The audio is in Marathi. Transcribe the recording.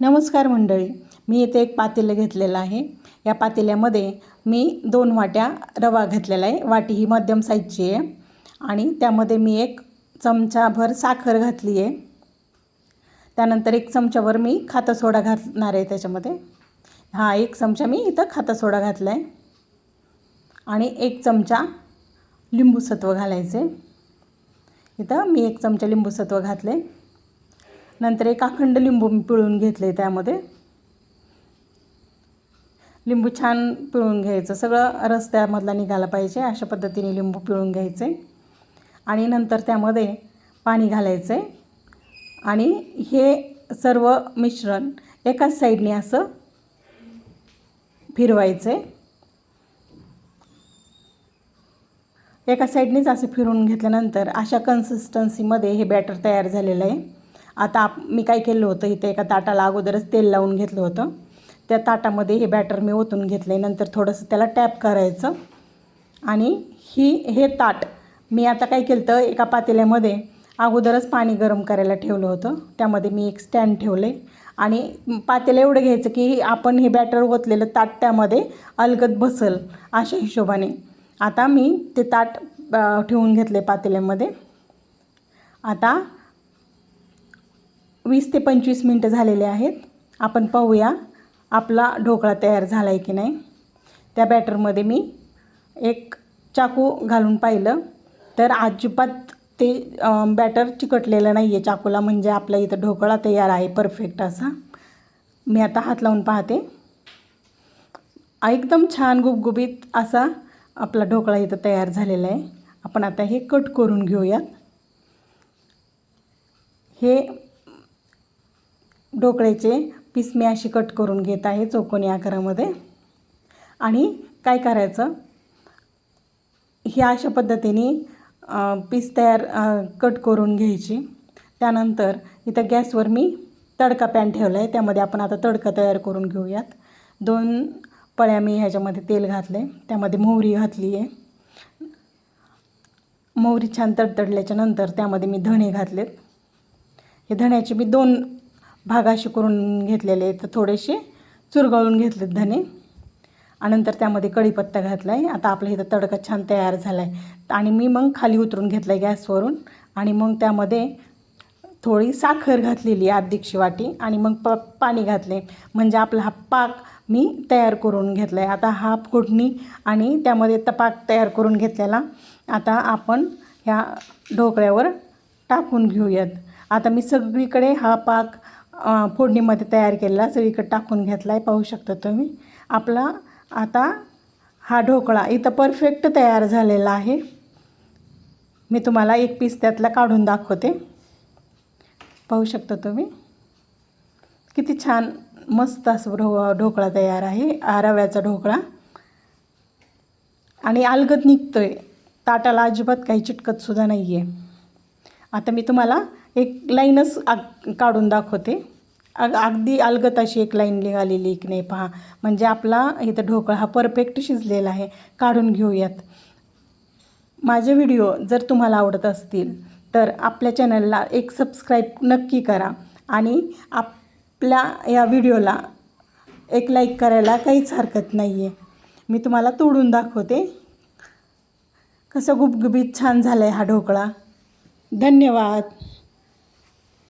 नमस्कार मंडळी मी इथे एक पातेलं घेतलेलं आहे. या पातेल्यामध्ये मी दोन वाट्या रवा घेतलेला आहे. वाटी ही मध्यम साईजची आहे आणि त्यामध्ये मी एक चमचाभर साखर घातली आहे. त्यानंतर एक चमच्यावर मी खाता सोडा घालणार आहे त्याच्यामध्ये. हा एक चमचा मी इथं खाता सोडा घातला आहे आणि एक चमचा लिंबूसत्व घालायचे इथं मी एक चमचा लिंबूसत्व घातले नंतर एक अखंड लिंबू मी पिळून घेतले त्यामध्ये. लिंबू छान पिळून घ्यायचं. सगळं रस त्यामधला निघाला पाहिजे. अशा पद्धतीने लिंबू पिळून घ्यायचे. आणि नंतर त्यामध्ये पाणी घालायचं आहे आणि हे सर्व मिश्रण एकाच साईडने असं फिरवायचे एका साईडनेच असं फिरून घेतल्यानंतर अशा कन्सिस्टन्सीमध्ये हे बॅटर तयार झालेलं आहे. आता मी काय केलं होतं इथे एका ताटाला अगोदरच तेल लावून घेतलं होतं. त्या ताटामध्ये हे बॅटर मी ओतून घेतलं आहे नंतर थोडंसं त्याला टॅप करायचं. आणि ही हे ताट मी आता काय केलं तर एका पातेल्यामध्ये अगोदरच पाणी गरम करायला ठेवलं होतं. त्यामध्ये मी एक स्टँड ठेवले आणि पातेलं एवढं घ्यायचं की आपण हे बॅटर ओतलेलं ताट त्यामध्ये अलगद बसल अशा हिशोबाने. आता मी ते ताट ठेवून घेतले पातेल्यामध्ये. आता वीस ते पंचवीस मिनटं झालेले आहेत. आपण पाहूया आपला ढोकळा तयार झाला आहे की नाही. त्या बॅटरमध्ये मी एक चाकू घालून पाहिलं. तर अजिबात ते बॅटर चिकटलेलं नाही आहे चाकूला म्हणजे आपल्या इथं ढोकळा तयार आहे परफेक्ट असा. मी आता हात लावून पाहते. एकदम छान गुबगुबीत असा आपला ढोकळा इथं तयार झालेला आहे. आपण आता हे कट करून घेऊयात. हे ढोकळ्याचे पीस मी अशी कट करून घेत आहे चौकोनी आकारामध्ये. आणि काय करायचं? ही अशा पद्धतीने पीस तयार कट करून घ्यायची. त्यानंतर इथं गॅसवर मी तडका पॅन ठेवला आहे त्यामध्ये आपण आता तडका तयार करून घेऊयात. दोन पळ्या मी ह्याच्यामध्ये तेल घातले त्यामध्ये मोहरी घातली आहे. मोहरी छान तडतडल्याच्या नंतर त्यामध्ये मी धणे घातलेत. हे धण्याचे मी दोन भागाशी करून घेतलेले आहेत. तर थोडेसे चुरगळून घेतलेत धणे आणि नंतर त्यामध्ये कढीपत्ता घातला आहे आता आपला इथं तडका छान तयार झाला आहे आणि मी मग खाली उतरून घेतला आहे गॅसवरून. आणि मग त्यामध्ये थोडी साखर घातलेली आहे वाटी. आणि मग प पाणी घातले म्हणजे आपला हा पाक मी तयार करून घेतला आहे आता हा फोडणी आणि त्यामध्ये तपाक तयार करून घेतलेला. आता आपण ह्या ढोकळ्यावर टाकून घेऊयात. आता मी सगळीकडे हा पाक फोडणीमध्ये तयार केलेला सगळीकडे टाकून घेतला आहे पाहू शकता तुम्ही. आपला आता हा ढोकळा इथं परफेक्ट तयार झालेला आहे. मी तुम्हाला एक पीस त्यातला काढून दाखवते. पाहू शकता तुम्ही. किती छान मस्त असं ढो ढोकळा तयार आहे रव्याचा ढोकळा. आणि अलगद निघतो आहे ताटाला अजिबात काही चिटकतसुद्धा नाही आहे आता मी तुम्हाला एक लाईनच आग काढून दाखवते. अग अगदी अलगत अशी एक लाईन निघालेली की नाही पहा. म्हणजे आपला इथं ढोकळा हा परफेक्ट शिजलेला आहे. काढून घेऊयात. माझे व्हिडिओ जर तुम्हाला आवडत असतील तर आपल्या चॅनलला एक सबस्क्राईब नक्की करा. आणि आपल्या या व्हिडिओला एक लाईक करायला काहीच हरकत नाही आहे मी तुम्हाला तोडून दाखवते. कसं गुबगुबीत छान झालं आहे हा ढोकळा. धन्यवाद.